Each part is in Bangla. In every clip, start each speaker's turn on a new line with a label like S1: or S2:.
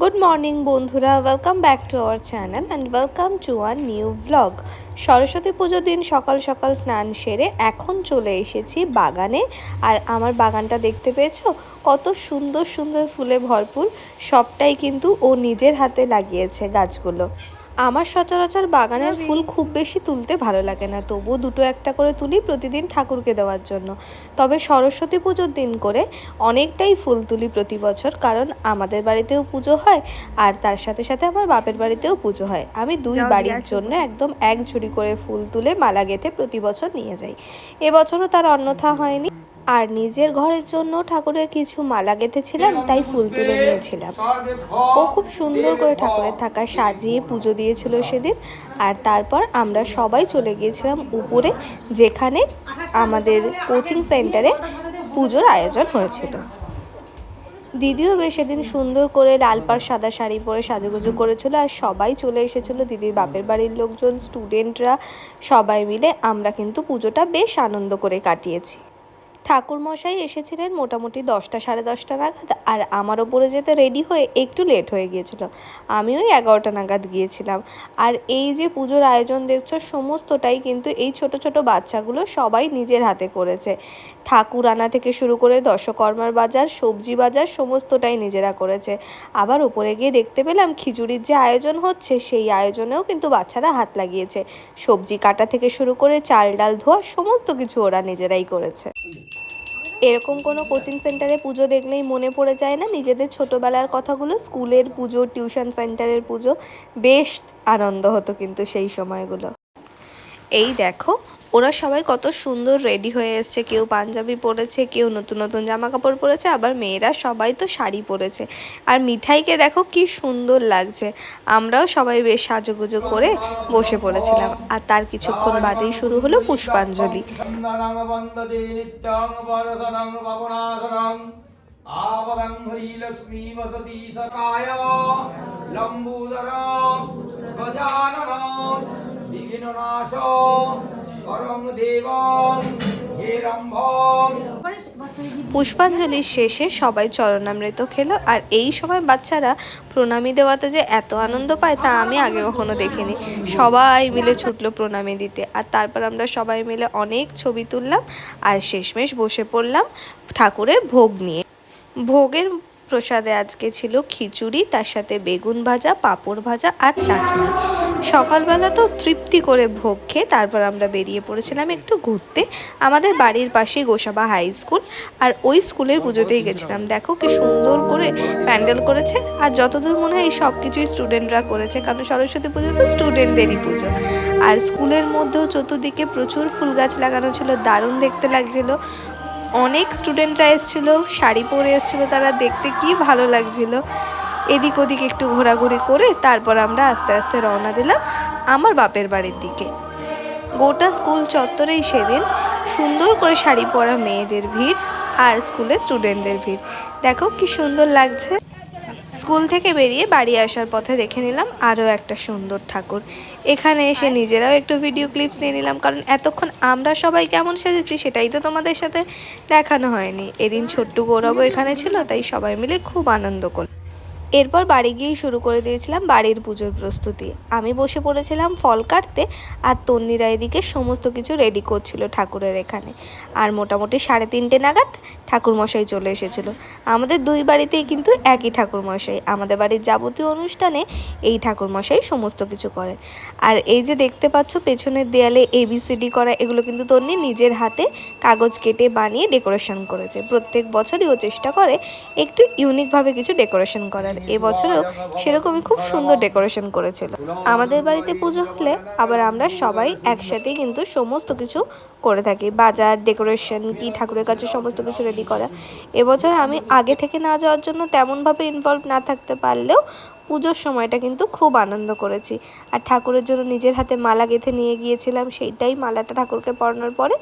S1: গুড মর্নিং বন্ধুরা। Welcome back to our channel and welcome to our new blog Saraswati পুজোর দিন সকাল সকাল স্নান সেরে এখন চলে এসেছি বাগানে। আর আমার বাগানটা দেখতে পেয়েছ? কত সুন্দর সুন্দর ফুলে ভরপুর। সবটাই কিন্তু ও নিজের হাতে লাগিয়েছে গাছগুলো। আমার সচরাচর বাগানের ফুল খুব বেশি তুলতে ভালো লাগে না তবুও দুটো একটা করে তুলি প্রতিদিন ঠাকুরকে দেওয়ার জন্য। তবে সরস্বতী পুজোর দিন করে অনেকটাই ফুল তুলি প্রতি বছর কারণ আমাদের বাড়িতেও পুজো হয় আর তার সাথে সাথে আমার বাপের বাড়িতেও পুজো হয়। আমি দুই বাড়ির জন্য একদম এক ঝুড়ি করে ফুল তুলে মালা গেঁথে প্রতি বছর নিয়ে যাই। এবছরও তার অন্যথা হয়নি। আর নিজের ঘরের জন্য ঠাকুরের কিছু মালা গেঁথেছিলাম, তাই ফুল তুলে নিয়েছিলাম। ও খুব সুন্দর করে ঠাকুরের থাকা সাজিয়ে পুজো দিয়েছিল সেদিন। আর তারপর আমরা সবাই চলে গিয়েছিলাম উপরে, যেখানে আমাদের কোচিং সেন্টারে পুজোর আয়োজন হয়েছিল। দিদিও বেশ সেদিন সুন্দর করে লাল পাড় সাদা শাড়ি পরে সাজুগুজু করেছিল আর সবাই চলে এসেছিল। দিদির বাপের বাড়ির লোকজন স্টুডেন্টরা সবাই মিলে আমরা কিন্তু পুজোটা বেশ আনন্দ করে কাটিয়েছি। ঠাকুরমশাই এসেছিলেন মোটামুটি দশটা, সাড়ে দশটা নাগাদ আর আমার ওপরে যেতে রেডি হয়ে একটু লেট হয়ে গিয়েছিল। আমি ওই এগারোটা নাগাদ গিয়েছিলাম। আর এই যে পুজোর আয়োজন দেখছ, সমস্তটাই কিন্তু এই ছোট ছোট বাচ্চাগুলো সবাই নিজের হাতে করেছে। ঠাকুর আনা থেকে শুরু করে দশকর্মার বাজার, সবজি বাজার, সমস্তটাই নিজেরা করেছে। আবার ওপরে গিয়ে দেখতে পেলাম খিচুড়ির যে আয়োজন হচ্ছে, সেই আয়োজনেও কিন্তু বাচ্চারা হাত লাগিয়েছে। সবজি কাটা থেকে শুরু করে চাল, ডাল, ধোয়া, সমস্ত কিছু ওরা নিজেরাই করেছে। এরকম কোনো কোচিং সেন্টারে পুজো দেখলেই মনে পড়ে যায় না? নিজেদের ছোটোবেলার কথাগুলো, স্কুলের পুজো টিউশন সেন্টারের পুজো, বেশ আনন্দ হতো কিন্তু সেই সময়গুলো। এই দেখো ওরা সবাই কত সুন্দর রেডি হয়ে এসছে। কেউ পাঞ্জাবি পরেছে, কেউ নতুন নতুন জামা কাপড় পরেছে, আবার মেয়েরা সবাই তো শাড়ি পরেছে। আর মিঠাইকে দেখো কি সুন্দর লাগছে। আমরাও সবাই বেশ সাজুগুজু করে বসে পড়েছিলাম। আর তার কিছুক্ষণ বাদেই শুরু হলো পুষ্পাঞ্জলি।
S2: গজানন
S1: পুষ্পাঞ্জলির শেষে সবাই চরণামৃত খেলো, আর এই সময় বাচ্চারা প্রণামী দেওয়াতে যে এত আনন্দ পায় তা আমি আগে কখনো দেখিনি। সবাই মিলে ছুটলো প্রণামী দিতে, আর তারপর আমরা সবাই মিলে অনেক ছবি তুললাম, আর শেষমেশ বসে পড়লাম ঠাকুরের ভোগ নিয়ে। ভোগের প্রসাদে আজকে ছিল খিচুড়ি, তার সাথে বেগুন ভাজা, পাঁপড় ভাজা আর চাটনি। সকালবেলা তো তৃপ্তি করে ভোগ খেয়ে তারপর আমরা বেরিয়ে পড়েছিলাম একটু ঘুরতে। আমাদের বাড়ির পাশেই গোসাবা হাই স্কুল আর ওই স্কুলের পুজোতেই গেছিলাম। দেখো কি সুন্দর করে প্যান্ডেল করেছে আর যতদূর মনে হয় এই সব কিছুই স্টুডেন্টরা করেছে, কারণ সরস্বতী পুজো তো স্টুডেন্টদেরই পুজো। আর স্কুলের মধ্যেও চতুর্দিকে প্রচুর ফুল গাছ লাগানো ছিল, দারুণ দেখতে লাগছিল। অনেক স্টুডেন্টরা এসেছিল, শাড়ি পরে এসেছিল, তারা দেখতে কি ভালো লাগছিল। এদিক ওদিক একটু ঘোরাঘুরি করে তারপর আমরা আস্তে আস্তে রওনা দিলাম আমার বাপের বাড়ির দিকে। গোটা স্কুল চত্বরেই সেদিন সুন্দর করে শাড়ি পরা মেয়েদের ভিড় আর স্কুলে স্টুডেন্টদের ভিড়। দেখো কি সুন্দর লাগছে। স্কুল থেকে বেরিয়ে বাড়ি আসার পথে দেখে নিলাম আরও একটা সুন্দর ঠাকুর। এখানে এসে নিজেরাও একটু ভিডিও ক্লিপস নিয়ে নিলাম, কারণ এতক্ষণ আমরা সবাই কেমন সেজেছি সেটাই তো তোমাদের সাথে দেখানো হয়নি। এদিন ছোট্ট গৌরবও এখানে ছিল, তাই সবাই মিলে খুব আনন্দ করল এরপর বাড়ি গিয়েই শুরু করে দিয়েছিলাম বাড়ির পুজোর প্রস্তুতি। আমি বসে পড়েছিলাম ফল কাটতে আর তন্নিরা এদিকে সমস্ত কিছু রেডি করছিল ঠাকুরের এখানে। আর মোটামুটি সাড়ে তিনটে নাগাদ ঠাকুরমশাই চলে এসেছিল। আমাদের দুই বাড়িতেই কিন্তু একই ঠাকুরমশাই। আমাদের বাড়ির যাবতীয় অনুষ্ঠানে এই ঠাকুরমশাই সমস্ত কিছু করেন আর এই যে দেখতে পাচ্ছ পেছনের দেয়ালে এবিসিডি করা, এগুলো কিন্তু তন্নি নিজের হাতে কাগজ কেটে বানিয়ে ডেকোরেশন করেছে। প্রত্যেক বছরই ও চেষ্টা করে একটু ইউনিকভাবে কিছু ডেকোরেশন করার। এবছরেও সেরকমই খুব সুন্দর ডেকোরেশন করেছিল। আমাদের বাড়িতে পুজো হলে আবার আমরা সবাই একসাথেই কিন্তু সমস্ত কিছু করে থাকি। বাজার, ডেকোরেশন, কি ঠাকুরের কাছে সমস্ত কিছু রেডি করা। এবছর আমি আগে থেকে না যাওয়ার জন্য তেমনভাবে ইনভলভ না থাকতে পারলেও পুজোর সময়টা কিন্তু খুব আনন্দ করেছি। আর ঠাকুরের জন্য নিজের হাতে মালা গেঁথে নিয়ে গিয়েছিলাম, সেইটাই মালাটা ঠাকুরকে পরানোর পরে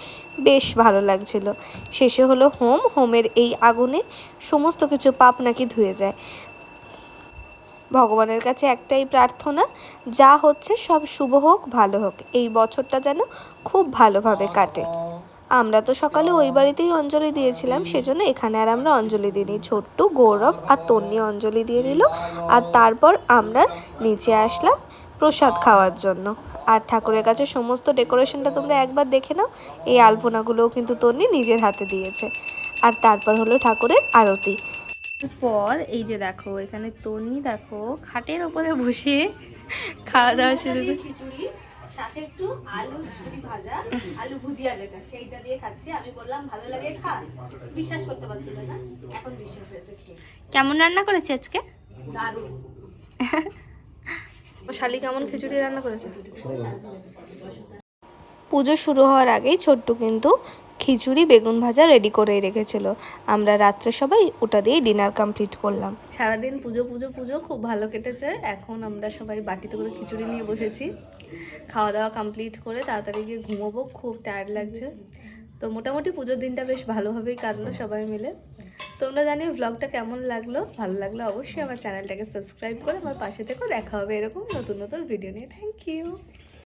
S1: বেশ ভালো লাগছিল। শেষে হলো হোম, হোমের এই আগুনে সমস্ত কিছু পাপ নাকি ধুয়ে যায়। ভগবানের কাছে একটাই প্রার্থনা, যা হচ্ছে সব শুভ হোক, ভালো হোক। এই বছরটা যেন খুব ভালোভাবে কাটে। আমরা তো সকালে ওই বাড়িতেই অঞ্জলি দিয়েছিলাম, সেজন্য এখানে আর আমরা অঞ্জলি দিইনি। ছোট্টু গৌরব আর তন্নি অঞ্জলি দিয়ে দিল, আর তারপর আমরা নিচে আসলাম প্রসাদ খাওয়ার জন্য। আর ঠাকুরের কাছে সমস্ত ডেকোরেশনটা তোমরা একবার দেখে নাও, এই আলপনাগুলোও কিন্তু তন্নি নিজের হাতে দিয়েছে। আর তারপর হলো ঠাকুরের আরতি।
S3: পর এই যে দেখো এখানে তনি দেখো খাটের ওপরে বসে খাওয়া দাওয়া শুরু করে
S4: খিচুড়ি সাথে একটু আলু ঝুড়ি ভাজা আলু ভুজিয়া যেটা সেইটা দিয়ে খাচ্ছি। আমি বললাম ভালো লাগে খা। বিশ্বাস করতে পারছিল না এখন বিশ্বাস হয়েছে
S3: কেমন রান্না করেছে আজকে?
S4: দারুণ।
S1: শালি কেমন খিচুড়ি রান্না করেছে? পুজো শুরু হওয়ার আগেই ছোট্টু কিন্তু খিচুড়ি, বেগুন ভাজা রেডি করে রেখেছিল। আমরা রাত্রে সবাই ওটা দিয়েই ডিনার কমপ্লিট করলাম। সারাদিন পুজো পুজো পুজো, খুব ভালো কেটেছে। এখন আমরা সবাই বাটিতে করে খিচুড়ি নিয়ে বসেছি। খাওয়া দাওয়া কমপ্লিট করে তাড়াতাড়ি গিয়ে ঘুমোবো, খুব টায়ার্ড লাগছে। তো মোটামুটি পুজোর দিনটা বেশ ভালোভাবেই কাটলো সবাই মিলে। তোমরা জানি ব্লগটা কেমন লাগল? ভালো লাগল অবশ্যই আমার চ্যানেলটাকে সাবস্ক্রাইব করে আমার পাশে থেকেও দেখা হবে এরকম নতুন নতুন ভিডিও নিয়ে। Thank you